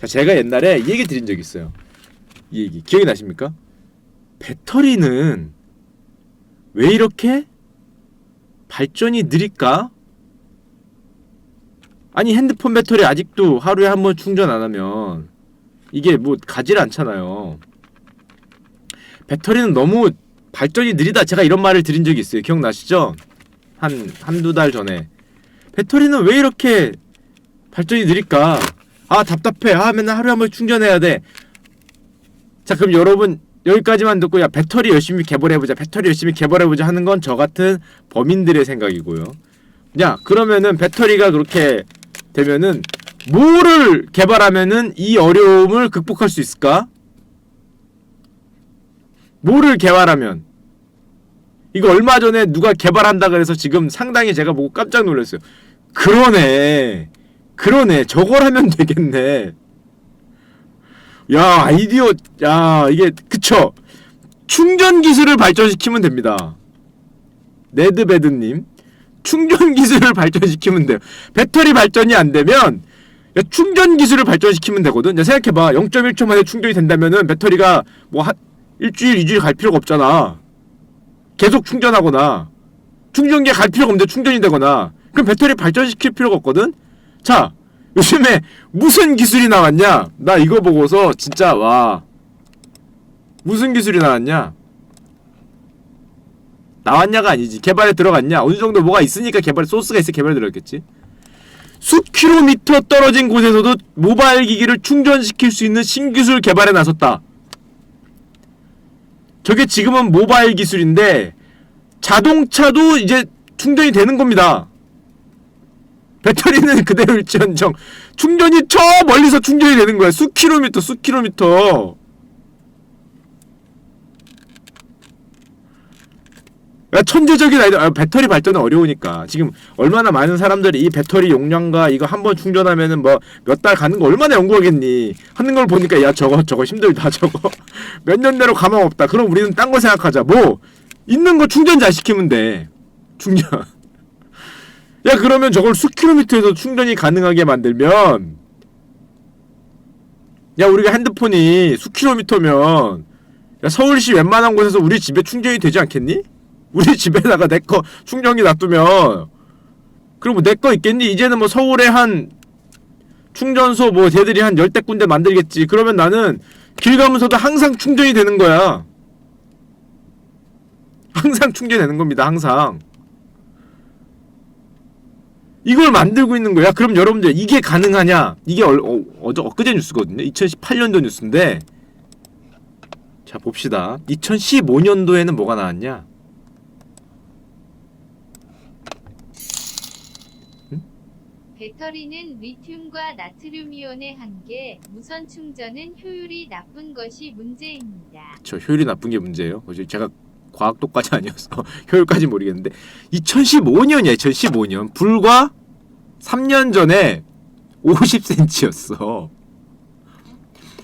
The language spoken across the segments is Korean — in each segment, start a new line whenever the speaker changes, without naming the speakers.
자, 제가 옛날에 이 얘기 드린 적 있어요. 이 얘기 기억이 나십니까? 배터리는 왜 이렇게 발전이 느릴까? 아니 핸드폰 배터리 아직도 하루에 한 번 충전 안 하면 이게 뭐 가질 않잖아요. 배터리는 너무 발전이 느리다. 제가 이런 말을 드린 적이 있어요. 기억나시죠? 한 한두 달 전에. 배터리는 왜 이렇게 발전이 느릴까? 아, 답답해. 아, 맨날 하루에 한 번 충전해야 돼. 자, 그럼 여러분 여기까지만 듣고 야, 배터리 열심히 개발해 보자. 배터리 열심히 개발해 보자 하는 건 저 같은 범인들의 생각이고요. 야, 그러면은 배터리가 그렇게 되면은 뭐를 개발하면은 이 어려움을 극복할 수 있을까? 뭐를 개발하면 이거 얼마 전에 누가 개발한다 그래서 지금 상당히 제가 보고 깜짝 놀랐어요. 그러네. 그러네. 저걸 하면 되겠네. 야, 아이디어 야, 이게 그쵸? 충전 기술을 발전시키면 됩니다. 네드베드 님. 충전 기술을 발전시키면 돼요. 배터리 발전이 안 되면 야, 충전 기술을 발전시키면 되거든. 야, 생각해봐. 0.1초 만에 충전이 된다면은 배터리가 뭐 한 일주일, 이주일 갈 필요가 없잖아. 계속 충전하거나 충전기에 갈 필요가 없는데 충전이 되거나 그럼 배터리 발전시킬 필요가 없거든. 자, 요즘에 무슨 기술이 나왔냐? 나 이거 보고서 진짜 와 무슨 기술이 나왔냐? 나왔냐가 아니지 개발에 들어갔냐? 어느 정도 뭐가 있으니까 개발 소스가 있어 개발에 들어갔겠지. 수킬로미터 떨어진 곳에서도 모바일 기기를 충전시킬 수 있는 신기술 개발에 나섰다. 저게 지금은 모바일 기술인데 자동차도 이제 충전이 되는 겁니다. 배터리는 그대로 일지언정 충전이 저 멀리서 충전이 되는 거야. 수 킬로미터, 수 킬로미터. 야, 천재적인 아이디어. 아, 배터리 발전은 어려우니까. 지금 얼마나 많은 사람들이 이 배터리 용량과 이거 한 번 충전하면은 뭐 몇 달 가는 거 얼마나 연구하겠니? 하는 걸 보니까 야, 저거 저거 힘들다. 저거 몇 년 내로 가망 없다. 그럼 우리는 딴 거 생각하자. 뭐 있는 거 충전 잘 시키면 돼. 충전. 야, 그러면 저걸 수 킬로미터에서 충전이 가능하게 만들면 야, 우리가 핸드폰이 수 킬로미터면 야, 서울시 웬만한 곳에서 우리 집에 충전이 되지 않겠니? 우리 집에다가 내 거 충전기 놔두면 그리고 내거 있겠니? 이제는 뭐 서울에 한 충전소 뭐 걔들이 한 열대 군데 만들겠지. 그러면 나는 길 가면서도 항상 충전이 되는 거야. 항상 충전이 되는 겁니다. 항상. 이걸 만들고 있는 거야. 그럼 여러분들 이게 가능하냐? 이게 얼, 어, 어제 엊그제 뉴스거든요. 2018년도 뉴스인데 자 봅시다. 2015년도에는 뭐가 나왔냐?
배터리는 리튬과 나트륨이온의 한계, 무선 충전은 효율이 나쁜 것이 문제입니다.
저 효율이 나쁜 게 문제예요. 어제 제가 과학도까지 아니어서 효율까지 모르겠는데 2015년이야. 2015년 불과 3년 전에 50cm였어.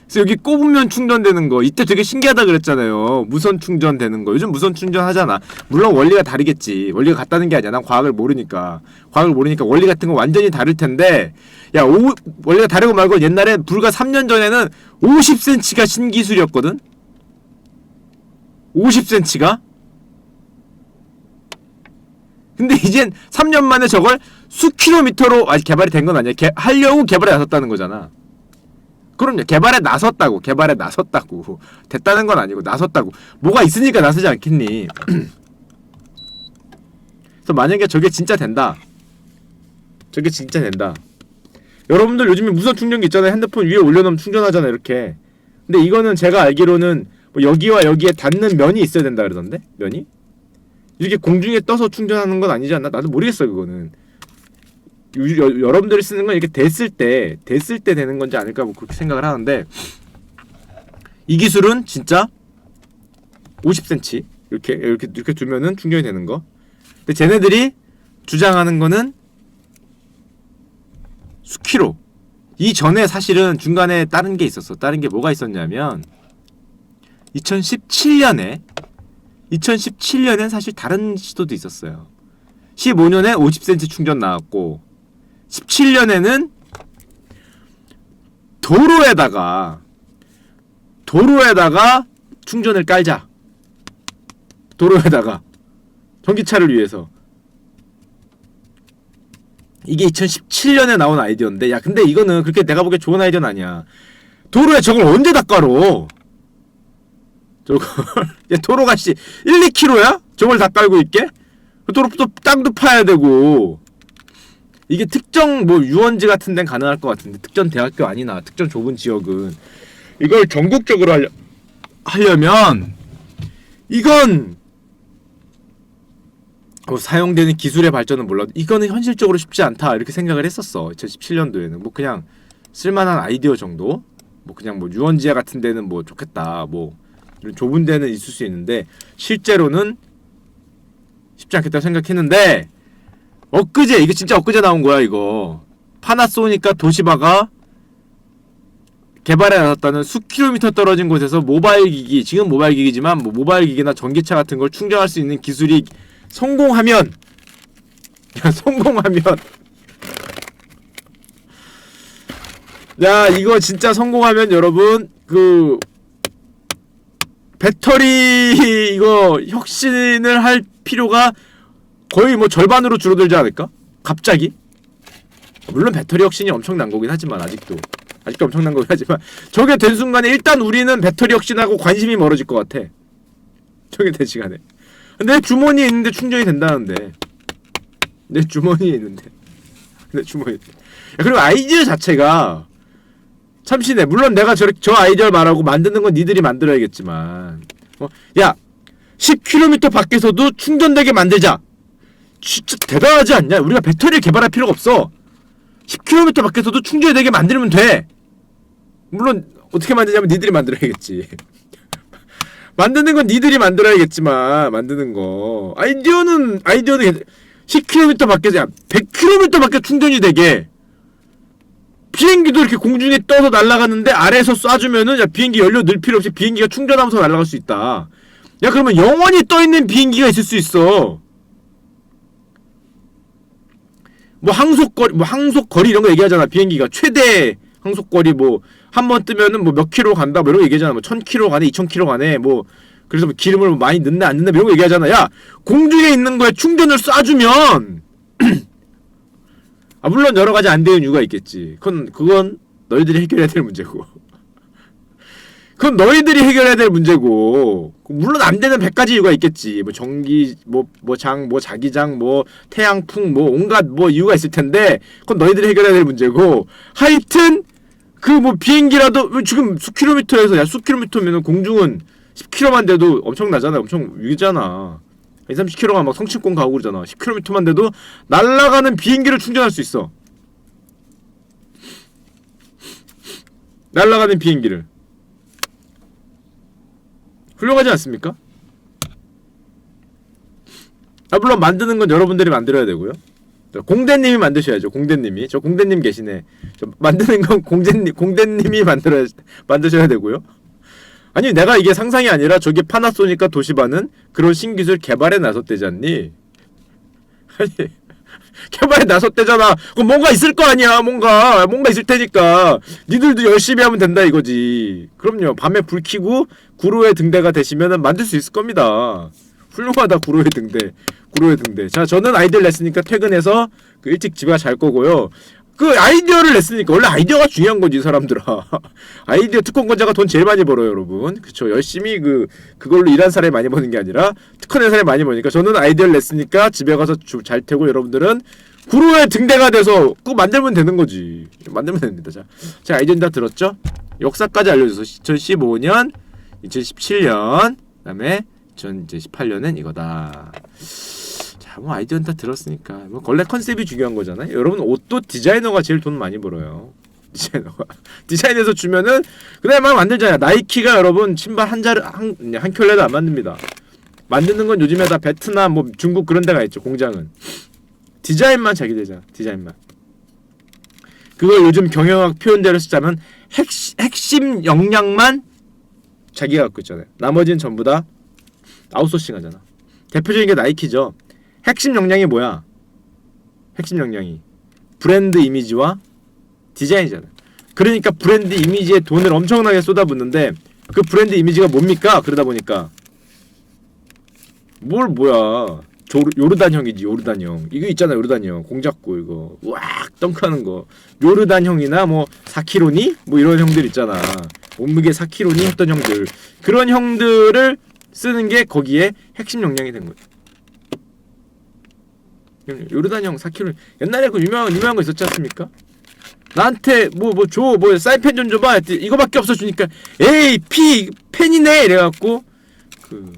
그래서 여기 꼽으면 충전되는 거 이때 되게 신기하다 그랬잖아요. 무선 충전되는 거 요즘 무선 충전 하잖아. 물론 원리가 다르겠지. 원리가 같다는 게 아니야. 난 과학을 모르니까 과학을 모르니까 원리 같은 거 완전히 다를 텐데 야 오, 원리가 다르고 말고 옛날에 불과 3년 전에는 50cm가 신기술이었거든. 50cm가? 근데 이젠 3년 만에 저걸 수 킬로미터로 아직 개발이 된 건 아니야. 개, 하려고 개발에 나섰다는 거잖아. 그럼요. 개발에 나섰다고. 개발에 나섰다고. 됐다는 건 아니고 나섰다고. 뭐가 있으니까 나서지 않겠니? 그래서 만약에 저게 진짜 된다. 저게 진짜 된다. 여러분들 요즘에 무선 충전기 있잖아요. 핸드폰 위에 올려놓으면 충전하잖아요. 이렇게. 근데 이거는 제가 알기로는 뭐 여기와 여기에 닿는 면이 있어야 된다 그러던데? 면이? 이렇게 공중에 떠서 충전하는 건 아니지 않나? 나도 모르겠어 그거는. 유- 여, 여러분들이 쓰는 건 이렇게 됐을 때 됐을 때 되는 건지 아닐까 뭐 그렇게 생각을 하는데 이 기술은 진짜 50cm 이렇게 이렇게 이렇게 두면은 충전이 되는 거. 근데 쟤네들이 주장하는 거는 수키로. 이 전에 사실은 중간에 다른 게 있었어. 다른 게 뭐가 있었냐면 2017년에 2017년엔 사실 다른 시도도 있었어요. 15년에 50cm 충전 나왔고 17년에는 도로에다가 도로에다가 충전을 깔자. 도로에다가 전기차를 위해서 이게 2017년에 나온 아이디어인데 야 근데 이거는 그렇게 내가 보기에 좋은 아이디어는 아니야. 도로에 저걸 언제 다 깔어? 저걸 야 도로가 씨 1, 2km야? 저걸 다 깔고 있게? 도로도 땅도 파야 되고. 이게 특정 뭐 유원지 같은 데는 가능할 것 같은데 특정 대학교 아니나 특정 좁은 지역은. 이걸 전국적으로 하려, 하려면 이건 뭐 사용되는 기술의 발전은 몰라도 이거는 현실적으로 쉽지 않다 이렇게 생각을 했었어 2017년도에는. 뭐 그냥 쓸만한 아이디어 정도? 뭐 그냥 뭐 유원지야 같은 데는 뭐 좋겠다 뭐 좁은 데는 있을 수 있는데 실제로는 쉽지 않겠다 생각했는데 엊그제 이거 진짜 엊그제 나온 거야 이거. 파나소니카 도시바가 개발해 나섰다는 수 킬로미터 떨어진 곳에서 모바일 기기 지금 모바일 기기지만 뭐 모바일 기기나 전기차 같은 걸 충전할 수 있는 기술이 성공하면 야 성공하면. 야 이거 진짜 성공하면 여러분 그 배터리 이거 혁신을 할 필요가 거의 뭐 절반으로 줄어들지 않을까? 갑자기? 물론 배터리 혁신이 엄청난 거긴 하지만 아직도. 아직도 엄청난 거긴 하지만. 저게 된 순간에 일단 우리는 배터리 혁신하고 관심이 멀어질 것 같아. 저게 된 시간에. 내 주머니에 있는데 충전이 된다는데. 내 주머니에 있는데. 내 주머니에. 야, 그리고 아이디어 자체가 참신해. 물론 내가 저, 저 아이디어를 말하고 만드는 건 니들이 만들어야겠지만. 어? 야 10km 밖에서도 충전되게 만들자. 진짜 대단하지 않냐? 우리가 배터리를 개발할 필요가 없어. 10km 밖에서도 충전이 되게 만들면 돼. 물론 어떻게 만드냐면 니들이 만들어야겠지. 만드는 건 니들이 만들어야겠지만 만드는 거. 아이디어는 아이디어는 10km 밖에서 야 100km 밖에 충전이 되게 비행기도 이렇게 공중에 떠서 날아가는데 아래에서 쏴주면은 야 비행기 연료 넣을 필요 없이 비행기가 충전하면서 날아갈 수 있다. 야 그러면 영원히 떠있는 비행기가 있을 수 있어. 뭐 항속거리 뭐 항속거리 이런 거 얘기하잖아 비행기가. 최대 항속거리 뭐 한 번 뜨면은 뭐 몇 킬로 간다 뭐 이런 거 얘기하잖아. 뭐 1000킬로 가네 2000킬로 가네 뭐. 그래서 뭐 기름을 뭐 많이 넣나 안 넣나 이런 거 얘기하잖아. 야 공중에 있는 거에 충전을 쏴주면 아 물론 여러 가지 안 되는 이유가 있겠지. 그건 그건 너희들이 해결해야 될 문제고. 그건 너희들이 해결해야 될 문제고. 물론 안 되는 100가지 이유가 있겠지. 뭐 전기 뭐뭐장뭐 자기장 뭐 태양풍 뭐 온갖 뭐 이유가 있을 텐데 그건 너희들이 해결해야 될 문제고. 하여튼 그 뭐 비행기라도 지금 수 킬로미터에서 야 수 킬로미터면은 공중은 10킬로만 돼도 엄청나잖아. 엄청 위잖아 2, 30킬로가 막 성층권 가고 그러잖아 10킬로미터만 돼도 날아가는 비행기를 충전할 수 있어 날아가는 비행기를 훌륭하지 않습니까? 아 물론 만드는 건 여러분들이 만들어야 되고요. 저 공대님이 만드셔야죠. 공대님이 저 공대님 계시네. 저 만드는 건 공대님 공대님이 만들어 만드셔야 되고요. 아니 내가 이게 상상이 아니라 저기 파나소니카 도시바는 그런 신기술 개발에 나섰대잖니. 아니 개발에 나섰대잖아. 그럼 뭔가 있을 거 아니야. 뭔가 뭔가 있을 테니까 니들도 열심히 하면 된다 이거지. 그럼요. 밤에 불 켜고 구로의 등대가 되시면은 만들 수 있을 겁니다. 훌륭하다 구로의 등대. 구로의 등대. 자 저는 아이디어를 냈으니까 퇴근해서 그 일찍 집에 잘 거고요. 그 아이디어를 냈으니까 원래 아이디어가 중요한 거지 이 사람들아. 아이디어 특허권자가 돈 제일 많이 벌어요 여러분. 그쵸 열심히 그 그걸로 일한 사람이 많이 버는 게 아니라 특허낸 사람이 많이 버니까 저는 아이디어를 냈으니까 집에 가서 주, 잘 테고 여러분들은 구로의 등대가 돼서 그거 만들면 되는 거지. 만들면 됩니다. 자, 제 아이디어 다 들었죠? 역사까지 알려줘서 2015년, 2017년, 그 다음에 2018년은 이거다. 자, 뭐 아이디어는 다 들었으니까 뭐 원래 컨셉이 중요한 거잖아요. 여러분 옷도 디자이너가 제일 돈 많이 벌어요. 디자이너가 디자인해서 주면은 막 만들잖아요. 나이키가 여러분 신발 한 자를 한 한 켤레도 안 만듭니다. 만드는 건 요즘에 다 베트남 뭐 중국 그런 데가 있죠 공장은 디자인만 자기들잖아 디자인만 그걸 요즘 경영학 표현대로 쓰자면 핵시, 핵심 역량만 자기가 갖고 있잖아요 나머지는 전부 다 아웃소싱 하잖아 대표적인 게 나이키죠 핵심 역량이 뭐야? 핵심 역량이 브랜드 이미지와 디자인이잖아. 그러니까 브랜드 이미지에 돈을 엄청나게 쏟아붓는데 그 브랜드 이미지가 뭡니까? 그러다 보니까 뭘 뭐야? 조, 요르단 형이지 요르단 형. 이거 있잖아 요르단 형. 공작고 이거. 우악 덩크하는 거. 요르단 형이나 뭐 사키로니? 뭐 이런 형들 있잖아. 몸무게 사키로니? 했던 형들. 그런 형들을 쓰는 게 거기에 핵심 역량이 된 거야 요르단 형 사키로니 옛날에 그 유명한 유명한 거 있었지 않습니까? 나한테 뭐 뭐 줘 뭐 사인펜 좀 줘봐. 했더니 이거밖에 없어 주니까 에이 피 펜이네. 이래갖고 그,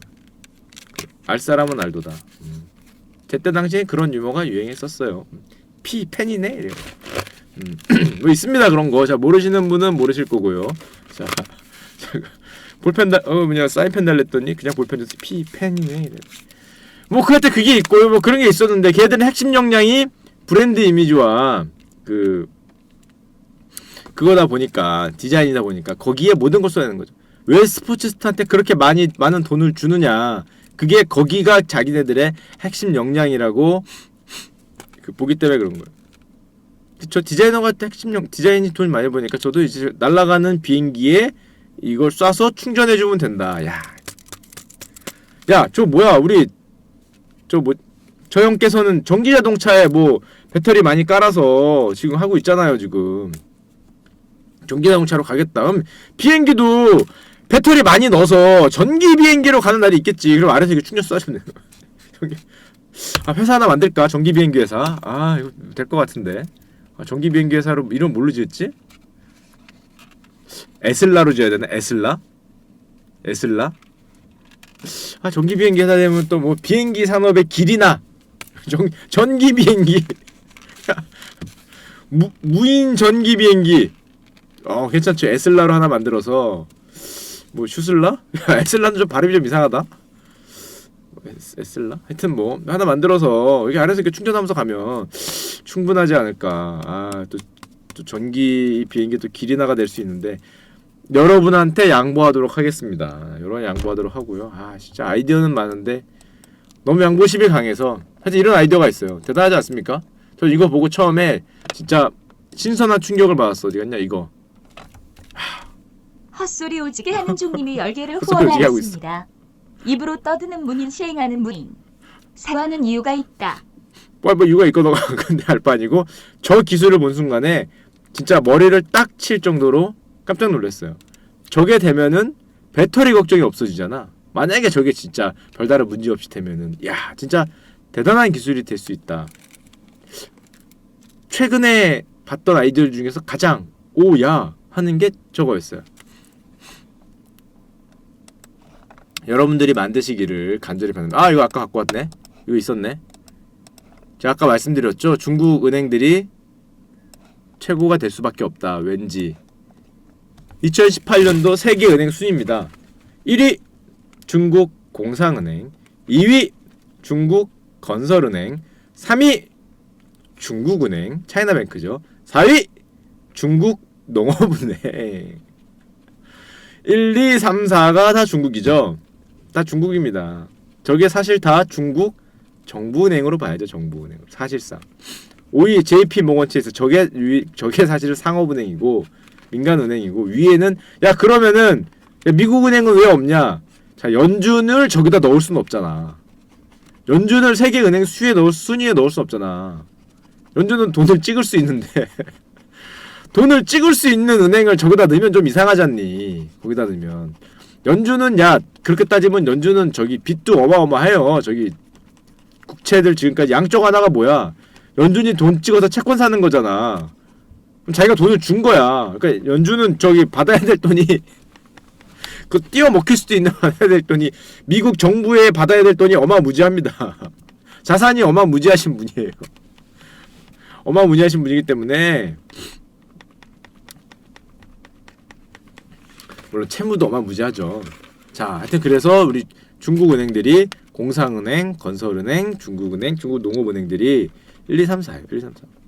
그 알 사람은 알도다. 음. 제때 당시에 그런 유머가 유행했었어요. 음. 피 펜이네? 이래 음. 뭐 있습니다 그런 거자 모르시는 분은 모르실 거고요. 자, 자 볼펜 달어 뭐냐 사인펜 달랬더니 그냥 볼펜 줘서 피 펜이네? 이래 뭐 그때 그게 있고요 뭐 그런 게 있었는데 걔들은 핵심 역량이 브랜드 이미지와 그 그거다 보니까 디자인이다 보니까 거기에 모든 걸 써야 되는 거죠. 왜 스포츠스타한테 그렇게 많이 많은 돈을 주느냐? 그게 거기가 자기네들의 핵심 역량이라고 그 보기 때문에 그런 거예요. 저 디자이너가 핵심 역 디자인이 돈 많이 버니까 저도 이제 날아가는 비행기에 이걸 쏴서 충전해 주면 된다. 야, 야, 저 뭐야? 우리 저 뭐 저 형께서는 전기 자동차에 뭐 배터리 많이 깔아서 지금 하고 있잖아요, 지금. 전기 자동차로 가겠다. 그럼 비행기도 배터리 많이 넣어서 전기 비행기로 가는 날이 있겠지. 그럼 아래서 이렇게 충전 쏴주면. 전기. 아 회사 하나 만들까? 전기 비행기 회사. 아 이거 될 것 같은데. 아, 전기 비행기 회사로 이름 뭘로 지었지? 에슬라로 지어야 되나? 에슬라? 에슬라? 아 전기 비행기 회사 되면 또 뭐 비행기 산업의 길이나 전 전기 비행기. 무 무인 전기 비행기. 어 괜찮죠. 에슬라로 하나 만들어서. 뭐 슈슬라? 에슬라는 좀 발음이 좀 이상하다. 에슬라? 하여튼 뭐 하나 만들어서 여기 아래서 이렇게 충전하면서 가면 충분하지 않을까. 아또 또 전기 비행기 또 길이나가 될 수 있는데 여러분한테 양보하도록 하겠습니다 여러분 양보하도록 하고요 아 진짜 아이디어는 많은데 너무 양보심이 강해서 사실 이런 아이디어가 있어요 대단하지 않습니까? 저 이거 보고 처음에 진짜 신선한 충격을 받았어 어디 갔냐 이거
헛소리 오지게 하는 종님이 열개를
헛소리 오지게 하고 있어.
후원하였습니다. 입으로 떠드는 문인 시행하는 문인. 사과는 이유가 있다.
뭐, 뭐 이유가 있거든 근데 알바 아니고 저 기술을 본 순간에 진짜 머리를 딱 칠 정도로 깜짝 놀랐어요. 저게 되면은 배터리 걱정이 없어지잖아. 만약에 저게 진짜 별다른 문제 없이 되면은 야 진짜 대단한 기술이 될 수 있다. 최근에 봤던 아이디어 중에서 가장 오야 하는 게 저거였어요. 여러분들이 만드시기를 간절히 바랍니다. 아 이거 아까 갖고 왔네. 이거 있었네. 제가 아까 말씀드렸죠. 중국 은행들이 최고가 될 수밖에 없다. 왠지. 2018년도 세계 은행 순위입니다. 1위 중국 공상은행, 2위 중국 건설은행, 3위 중국은행, 차이나뱅크죠. 4위 중국 농업은행. 1, 2, 3, 4가 다 중국이죠. 다 중국입니다. 저게 사실 다 중국 정부은행으로 봐야죠 정부은행 사실상 5위 JP 모건치에서 저게 위, 저게 사실은 상업은행이고 민간은행이고 위에는 야 그러면은 야, 미국은행은 왜 없냐? 자 연준을 저기다 넣을 수는 없잖아. 연준을 세계 은행 수에 넣을 순위에 넣을 수 없잖아. 연준은 돈을 찍을 수 있는데. 돈을 찍을 수 있는 은행을 저기다 넣으면 좀 이상하지 않니? 거기다 넣으면. 연준은 야 그렇게 따지면 연준은 저기 빚도 어마어마해요. 저기 국채들 지금까지 양쪽 하나가 뭐야? 연준이 돈 찍어서 채권 사는 거잖아. 그럼 자기가 돈을 준 거야. 그러니까 연준은 저기 받아야 될 돈이 그 띄워 먹힐 수도 있는 받아야 될 돈이 미국 정부에 받아야 될 돈이 어마무지합니다. 자산이 어마무지하신 분이에요. 어마무지하신 분이기 때문에 물론 채무도 어마무지하죠. 자, 하여튼 그래서 우리 중국 은행들이 공상은행, 건설은행, 중국은행, 중국 농업은행들이 1, 2, 3, 4예요. 1, 2, 3, 4.